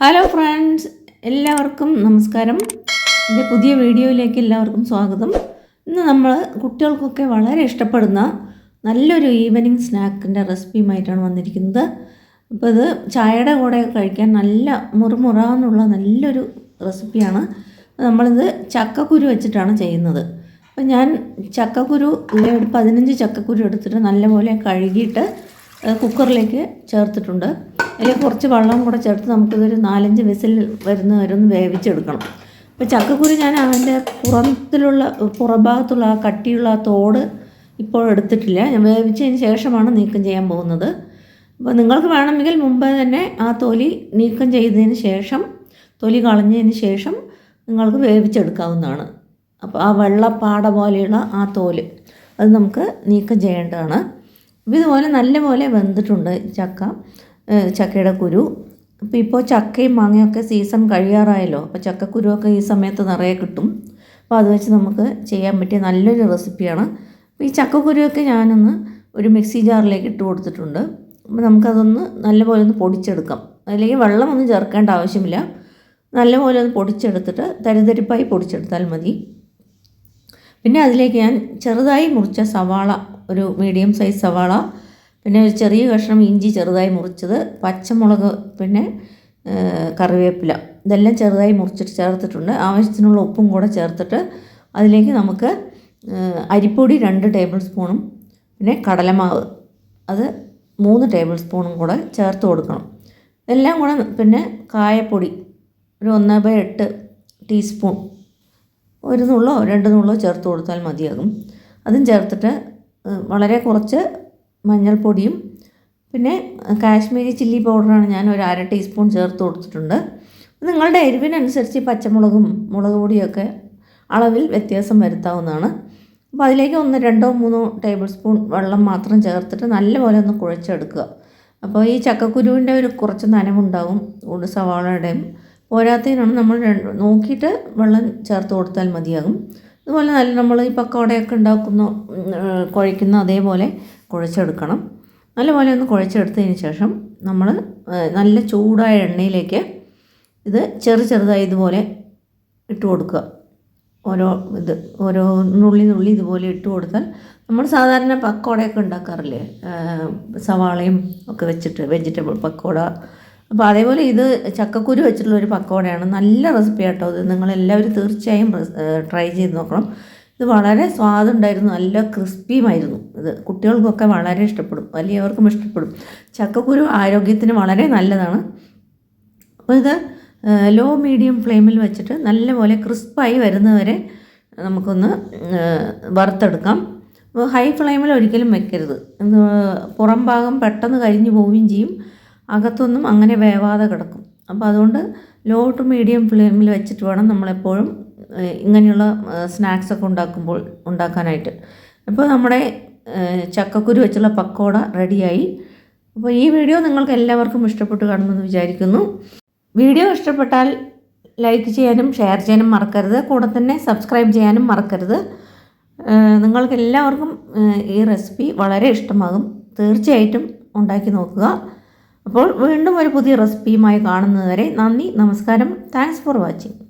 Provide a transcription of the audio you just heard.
Hello friends എല്ലാവർക്കും നമസ്കാരം. എന്റെ പുതിയ വീഡിയോയിലേക്ക് എല്ലാവർക്കും സ്വാഗതം. ഇന്ന് നമ്മൾ കുട്ടികൾക്കൊക്കെ വളരെ ഇഷ്ടപ്പെടുന്ന നല്ലൊരു ഈവനിങ് സ്നാക്കിന്റെ റെസിപ്പിയുമായിട്ടാണ് വന്നിരിക്കുന്നത്. അപ്പോൾ ഇത് ചായയുടെ കൂടെ കഴിക്കാൻ നല്ല മുറുമുറ എന്നുള്ള നല്ലൊരു റെസിപ്പിയാണ് നമ്മളിത് ചക്കക്കുരു വെച്ചിട്ടാണ് ചെയ്യുന്നത്. അപ്പോൾ ഞാൻ ചക്കക്കുരു ഒരു പതിനഞ്ച് ചക്കക്കുരു എടുത്തിട്ട് നല്ലപോലെ കഴുകിയിട്ട് കുക്കറിലേക്ക് ചേർത്തിട്ടുണ്ട്. അതിൽ കുറച്ച് വെള്ളം കൂടെ ചേർത്ത് നമുക്കിതൊരു നാലഞ്ച് വിസിൽ വരുന്ന വരെ ഒന്ന് വേവിച്ചെടുക്കണം. അപ്പോൾ ചക്കക്കുരു ഞാൻ അതിന്റെ പുറത്തിലുള്ള പുറഭാഗത്തുള്ള ആ കട്ടിയുള്ള ആ തോട് ഇപ്പോൾ എടുത്തിട്ടില്ല. ഞാൻ വേവിച്ചതിന് ശേഷമാണ് നീക്കം ചെയ്യാൻ പോകുന്നത്. അപ്പോൾ നിങ്ങൾക്ക് വേണമെങ്കിൽ മുമ്പ് തന്നെ ആ തൊലി നീക്കം ചെയ്തതിന് ശേഷം തൊലി കളഞ്ഞതിന് ശേഷം നിങ്ങൾക്ക് വേവിച്ചെടുക്കാവുന്നതാണ്. അപ്പോൾ ആ വെള്ളപ്പാട പോലെയുള്ള ആ തോൽ അത് നമുക്ക് നീക്കം ചെയ്യേണ്ടതാണ്. ഇതുപോലെ നല്ലപോലെ വെന്തിട്ടുണ്ട് ചക്ക. ചക്കയുടെ കുരു. അപ്പോൾ ഇപ്പോൾ ചക്കയും മാങ്ങയൊക്കെ സീസൺ കഴിയാറായല്ലോ. അപ്പോൾ ചക്കക്കുരുവൊക്കെ ഈ സമയത്ത് നിറയെ കിട്ടും. അപ്പോൾ അത് വെച്ച് നമുക്ക് ചെയ്യാൻ പറ്റിയ നല്ലൊരു റെസിപ്പിയാണ്. അപ്പോൾ ഈ ചക്കക്കുരുവൊക്കെ ഞാനൊന്ന് ഒരു മിക്സി ജാറിലേക്ക് ഇട്ട് കൊടുത്തിട്ടുണ്ട്. അപ്പോൾ നമുക്കതൊന്ന് നല്ലപോലെ ഒന്ന് പൊടിച്ചെടുക്കാം. അല്ലെങ്കിൽ വെള്ളമൊന്നും ചേർക്കേണ്ട ആവശ്യമില്ല. നല്ലപോലെ ഒന്ന് പൊടിച്ചെടുത്തിട്ട് തരിതരിപ്പായി പൊടിച്ചെടുത്താൽ മതി. പിന്നെ അതിലേക്ക് ഞാൻ ചെറുതായി മുറിച്ച സവാള ഒരു മീഡിയം സൈസ് സവാള പിന്നെ ഒരു ചെറിയ കഷ്ണം ഇഞ്ചി ചെറുതായി മുറിച്ചത് പച്ചമുളക് പിന്നെ കറിവേപ്പില. ഇതെല്ലാം ചെറുതായി മുറിച്ചിട്ട് ചേർത്തിട്ടുണ്ട്. ആവശ്യത്തിനുള്ള ഉപ്പും കൂടെ ചേർത്തിട്ട് അതിലേക്ക് നമുക്ക് അരിപ്പൊടി രണ്ട് ടേബിൾ സ്പൂണും പിന്നെ കടലമാവ് അത് മൂന്ന് ടേബിൾ സ്പൂണും കൂടെ ചേർത്ത് കൊടുക്കണം. ഇതെല്ലാം കൂടെ പിന്നെ കായപ്പൊടി ഒരു ഒന്ന് ബൈ എട്ട് ടീസ്പൂൺ. ഒരു നുള്ളോ രണ്ട് നുള്ളോ ചേർത്ത് കൊടുത്താൽ മതിയാകും. അതും ചേർത്തിട്ട് വളരെ കുറച്ച് മഞ്ഞൾപ്പൊടിയും പിന്നെ കാശ്മീരി ചില്ലി പൗഡറാണ് ഞാൻ ഒരു അര ടീസ്പൂൺ ചേർത്ത് കൊടുത്തിട്ടുണ്ട്. നിങ്ങളുടെ എരിവിനനുസരിച്ച് പച്ചമുളകും മുളക് പൊടിയൊക്കെ അളവിൽ വ്യത്യാസം വരുത്താവുന്നതാണ്. അപ്പോൾ അതിലേക്ക് ഒന്ന് രണ്ടോ മൂന്നോ ടേബിൾ സ്പൂൺ വെള്ളം മാത്രം ചേർത്തിട്ട് നല്ലപോലെ ഒന്ന് കുഴച്ചെടുക്കുക. അപ്പോൾ ഈ ചക്കക്കുരുവിന്റെ ഒരു കുറച്ച് നനവുണ്ടാവും ഒരു സവാളയുടെയും. പോരാത്തതിനാണ് നമ്മൾ നോക്കിയിട്ട് വെള്ളം ചേർത്ത് കൊടുത്താൽ മതിയാകും. അതുപോലെ നല്ല നമ്മൾ ഈ പക്കോടയൊക്കെ ഉണ്ടാക്കുന്ന കുഴയ്ക്കുന്ന അതേപോലെ കുഴച്ചെടുക്കണം. നല്ലപോലെ ഒന്ന് കുഴച്ചെടുത്തതിന് ശേഷം നമ്മൾ നല്ല ചൂടായ എണ്ണയിലേക്ക് ഇത് ചെറു ചെറുതായി ഇതുപോലെ ഇട്ട് കൊടുക്കുക. ഓരോ ഇത് ഓരോ നുള്ളി നുള്ളി ഇതുപോലെ ഇട്ട് കൊടുത്താൽ നമ്മൾ സാധാരണ പക്കോടയൊക്കെ ഉണ്ടാക്കാറില്ലേ? സവാളയും ഒക്കെ വെച്ചിട്ട് വെജിറ്റബിൾ പക്കോട അപ്പോൾ അതേപോലെ ഇത് ചക്കക്കുരു വെച്ചിട്ടുള്ള ഒരു പക്കോടയാണ് നല്ല റെസിപ്പി കേട്ടോ ഇത്. നിങ്ങളെല്ലാവരും തീർച്ചയായും ട്രൈ ചെയ്ത് നോക്കണം. ഇത് വളരെ സ്വാദുണ്ടായിരുന്നു നല്ല ക്രിസ്പിയുമായിരുന്നു ഇത്. കുട്ടികൾക്കൊക്കെ വളരെ ഇഷ്ടപ്പെടും. വലിയവർക്കും ഇഷ്ടപ്പെടും. ചക്കക്കുരു ആരോഗ്യത്തിന് വളരെ നല്ലതാണ്. അപ്പോൾ ഇത് ലോ മീഡിയം ഫ്ലെയിമിൽ വെച്ചിട്ട് നല്ലപോലെ ക്രിസ്പായി വരുന്നവരെ നമുക്കൊന്ന് വറുത്തെടുക്കാം. ഹൈ ഫ്ലെയിമിൽ ഒരിക്കലും വെക്കരുത്. പുറം ഭാഗം പെട്ടെന്ന് കരിഞ്ഞു പോവുകയും ചെയ്യും. അകത്തൊന്നും അങ്ങനെ വേവാതെ കിടക്കും. അപ്പോൾ അതുകൊണ്ട് ലോ ടു മീഡിയം ഫ്ലെയിമിൽ വെച്ചിട്ട് വേണം നമ്മളെപ്പോഴും ഇങ്ങനെയുള്ള സ്നാക്സ് ഒക്കെ ഉണ്ടാക്കുമ്പോൾ ഉണ്ടാക്കാനായിട്ട്. അപ്പോൾ നമ്മുടെ ചക്കക്കുരു വെച്ചുള്ള പക്കോട റെഡിയായി. അപ്പോൾ ഈ വീഡിയോ നിങ്ങൾക്ക് എല്ലാവർക്കും ഇഷ്ടപ്പെട്ട് കാണുമെന്ന് വിചാരിക്കുന്നു. വീഡിയോ ഇഷ്ടപ്പെട്ടാൽ ലൈക്ക് ചെയ്യാനും ഷെയർ ചെയ്യാനും മറക്കരുത്. കൂടെ തന്നെ സബ്സ്ക്രൈബ് ചെയ്യാനും മറക്കരുത്. നിങ്ങൾക്ക് എല്ലാവർക്കും ഈ റെസിപ്പി വളരെ ഇഷ്ടമാകും. തീർച്ചയായിട്ടും ഉണ്ടാക്കി നോക്കുക. അപ്പോൾ വീണ്ടും ഒരു പുതിയ റെസിപ്പിയുമായി കാണുന്നതുവരെ നന്ദി നമസ്കാരം. Thanks for watching